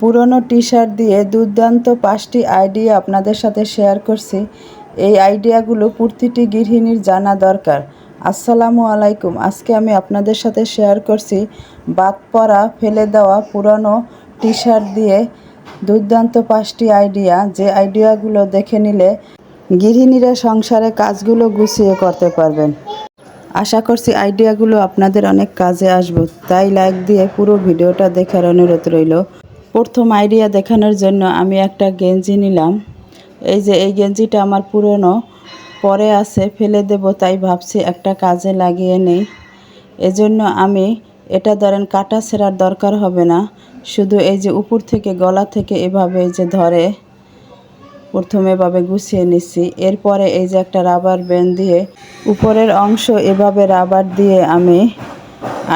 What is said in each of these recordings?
পুরনো T shirt দিয়ে দুর্দান্ত পাঁচটি আইডিয়া আপনাদের সাথে শেয়ার করছি। এই আইডিয়াগুলো প্রতিটি গৃহিণীর জানা দরকার। আসসালামু আলাইকুম। আজকে আমি আপনাদের সাথে শেয়ার করছি বাদ পরা ফেলে দেওয়া পুরনো টি শার্ট দিয়ে দুর্দান্ত পাঁচটি আইডিয়া। যে আইডিয়াগুলো দেখে নিলে গৃহিণীরা সংসারে কাজগুলো গুছিয়ে করতে পারবেন। আশা করছি আইডিয়াগুলো আপনাদের অনেক কাজে আসবে। তাই লাইক দিয়ে পুরো ভিডিওটা দেখার অনুরোধ রইল। প্রথম আইডিয়া দেখানোর জন্য আমি একটা গেঞ্জি নিলাম। এই যে এই গেঞ্জিটা আমার পুরনো, পরে আছে, ফেলে দেব, তাই ভাবছি একটা কাজে লাগিয়ে নেই। এজন্য আমি, এটা ধরেন কাটা ছেঁড়ার দরকার হবে না। শুধু এই যে উপর থেকে, গলা থেকে এভাবে এই যে ধরে, প্রথমে এভাবে গুছিয়ে নিচ্ছি। এরপরে এই যে একটা রাবার ব্যান্ড দিয়ে, উপরের অংশ এভাবে রাবার দিয়ে আমি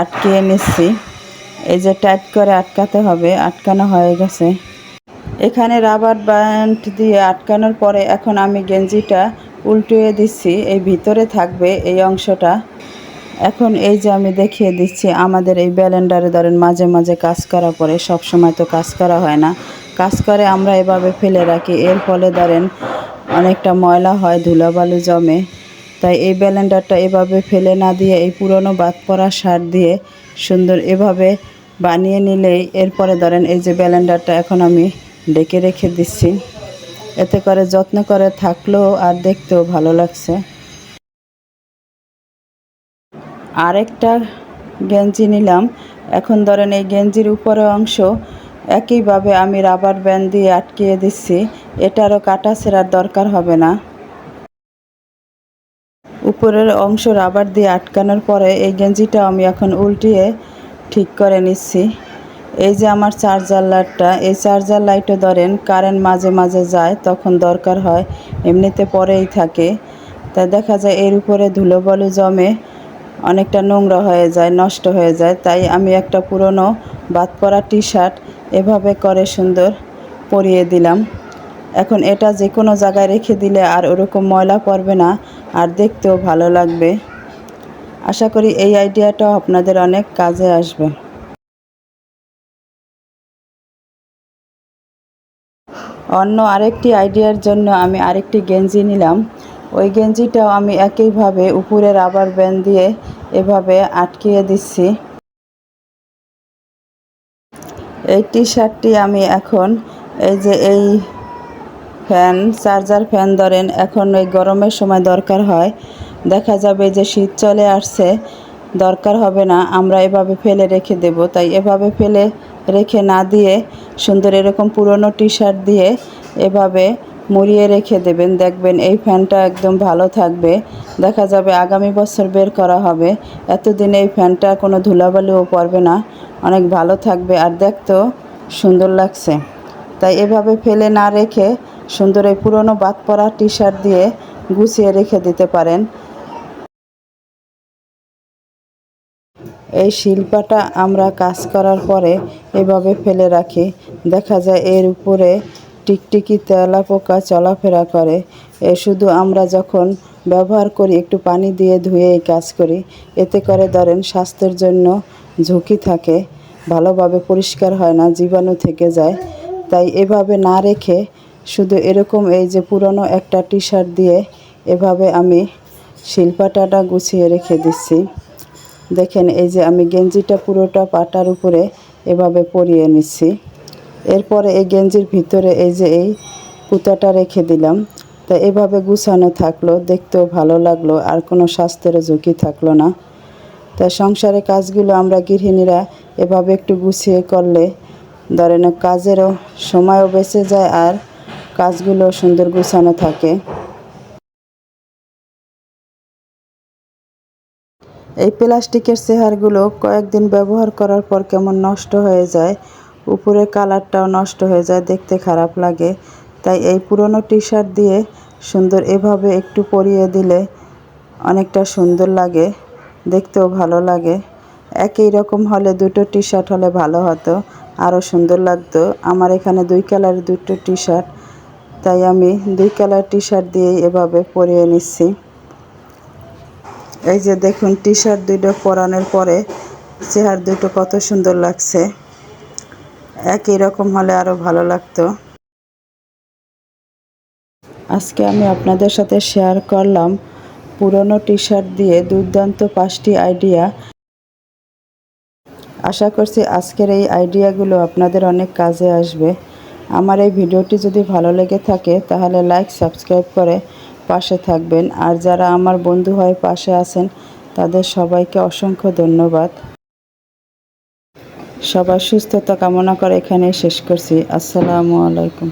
আটকিয়ে নিচ্ছি। এই যে টাইট করে আটকাতে হবে, আটকানো হয়ে গেছে। এখানে রাবার ব্যান্ড দিয়ে আটকানোর পরে এখন আমি গেঞ্জিটা উল্টিয়ে দিচ্ছি, এই ভিতরে থাকবে এই অংশটা। এখন এই যে আমি দেখিয়ে দিচ্ছি, আমাদের এই ব্যালেন্ডারে ধরেন মাঝে মাঝে কাজ করা পরে সব সময় তো কাজ করা হয় না। কাজ করে আমরা এভাবে ফেলে রাখি, এর ফলে ধরেন অনেকটা ময়লা হয়, ধুলাবালু জমে। তাই এই ব্যালেন্ডারটা এভাবে ফেলে না দিয়ে এই পুরনো বাদ পরা সার দিয়ে সুন্দর এভাবে বানিয়ে নিলেই এরপরে ধরেন এই যে ব্যালেন্ডারটা এখন আমি ডেকে রেখে দিচ্ছি। এতে করে যত্ন করে থাকলেও আর দেখতেও ভালো লাগছে। আরেকটা গেঞ্জি নিলাম। এখন ধরেন এই গেঞ্জির উপরের অংশ একইভাবে আমি রাবার ব্যান্ড দিয়ে আটকিয়ে দিচ্ছি। এটারও কাটা ছেঁড়ার দরকার হবে না। উপরের অংশ রাবার দিয়ে আটকানোর পরে এই গেঞ্জিটা আমি এখন উল্টিয়ে ঠিক করে নিচ্ছি। এই যে আমার চার্জার লাইটটা, এই চার্জার লাইটও ধরেন কারেন্ট মাঝে মাঝে যায়, তখন দরকার হয়, এমনিতে পরেই থাকে। তাই দেখা যায় এর উপরে ধুলোবালু জমে অনেকটা নোংরা হয়ে যায়, নষ্ট হয়ে যায়। তাই আমি একটা পুরনো বাদ পরা টি শার্ট এভাবে করে সুন্দর পরিয়ে দিলাম। এখন এটা যে কোনো জায়গায় রেখে দিলে আর ওরকম ময়লা পড়বে না, আর দেখতেও ভালো লাগবে। আশা করি এই আইডিয়াটাও আপনাদের অনেক কাজে আসবে। অন্য আরেকটি আইডিয়ার জন্য আমি আরেকটি গেঞ্জি নিলাম। ওই গেঞ্জিটাও আমি একইভাবে উপরে রাবার ব্যান্ড দিয়ে এভাবে আটকিয়ে দিচ্ছি। এই টি শার্টটি আমি এখন এই যে এই ফ্যান, চার্জার ফ্যান ধরেন, এখন ওই গরমের সময় দরকার হয়। দেখা যাবে যে শীত চলে আসছে, দরকার হবে না, আমরা এভাবে ফেলে রেখে দেব। তাই এভাবে ফেলে রেখে না দিয়ে সুন্দর এরকম পুরনো টি শার্ট দিয়ে এভাবে মুড়িয়ে রেখে দেবেন। দেখবেন এই ফ্যানটা একদম ভালো থাকবে। দেখা যাবে আগামী বছর বের করা হবে। এতদিন এই ফ্যানটা কোনো ধুলাবালিও পড়বে না। অনেক ভালো থাকবে আর দেখতেও সুন্দর লাগছে। তাই এভাবে ফেলে না রেখে সুন্দর এই পুরনো বাদ পরা টি শার্ট দিয়ে গুছিয়ে রেখে দিতে পারেন। এই শিল্পাটা আমরা কাজ করার পরে এভাবে ফেলে রাখি। দেখা যায় এর উপরে টিকটিকি, তেলা পোকা চলাফেরা করে। এ শুধু আমরা যখন ব্যবহার করি, একটু পানি দিয়ে ধুয়ে এই কাজ করি। এতে করে ধরেন স্বাস্থ্যের জন্য ঝুঁকি থাকে, ভালোভাবে পরিষ্কার হয় না, জীবাণু থেকে যায়। তাই এভাবে না রেখে শুধু এরকম এই যে পুরনো একটা টি শার্ট দিয়ে এভাবে আমি শিল্পাটাটা গুছিয়ে রেখে দিচ্ছি। দেখেন, এই যে আমি গেঞ্জিটা পুরোটা পাটার উপরে এভাবে পরিয়ে নিচ্ছি। এরপরে এই গেঞ্জির ভিতরে এই যে এই পুঁতাটা রেখে দিলাম। তা এভাবে গুছানো থাকল, দেখতেও ভালো লাগল, আর কোনো স্বাস্থ্যের ঝুঁকি থাকল না। তাই সংসারে কাজগুলো আমরা গৃহিণীরা এভাবে একটু গুছিয়ে করলে, ধরেন কাজেরও সময়ও বেঁচে যায় আর কাজগুলো সুন্দর গুছানো থাকে। এই প্লাস্টিকের চেহারগুলো কয়েকদিন ব্যবহার করার পর কেমন নষ্ট হয়ে যায়, উপরে কালারটাও নষ্ট হয়ে যায়, দেখতে খারাপ লাগে। তাই এই পুরনো টি শার্ট দিয়ে সুন্দর এভাবে একটু পরিয়ে দিলে অনেকটা সুন্দর লাগে, দেখতেও ভালো লাগে। একই রকম হলে দুটো টি শার্ট হলে ভালো হতো, আরও সুন্দর লাগতো। আমার এখানে দুই কালারের দুটো টি শার্ট তাই আমি দুই কালার টি শার্ট দিয়েই এভাবে পরিয়ে নিচ্ছি। এই যে দেখুন টি শার্ট দুটো পরানোর পরে চেহার দুটো কত সুন্দর লাগছে। একই রকম হলে আরও ভালো লাগতো। আজকে আমি আপনাদের সাথে শেয়ার করলাম পুরনো টি শার্ট দিয়ে দুর্দান্ত পাঁচটি আইডিয়া আশা করছি আজকের এই আইডিয়াগুলো আপনাদের অনেক কাজে আসবে। আমার এই ভিডিওটি যদি ভালো লেগে থাকে, তাহলে লাইক সাবস্ক্রাইব করে পাশে থাকবেন। আর যারা আমার বন্ধু হয় পাশে আছেন, তাদের সবাইকে অসংখ্য ধন্যবাদ। সবার সুস্থতা কামনা করে এখানে শেষ করছি। আসসালামু আলাইকুম।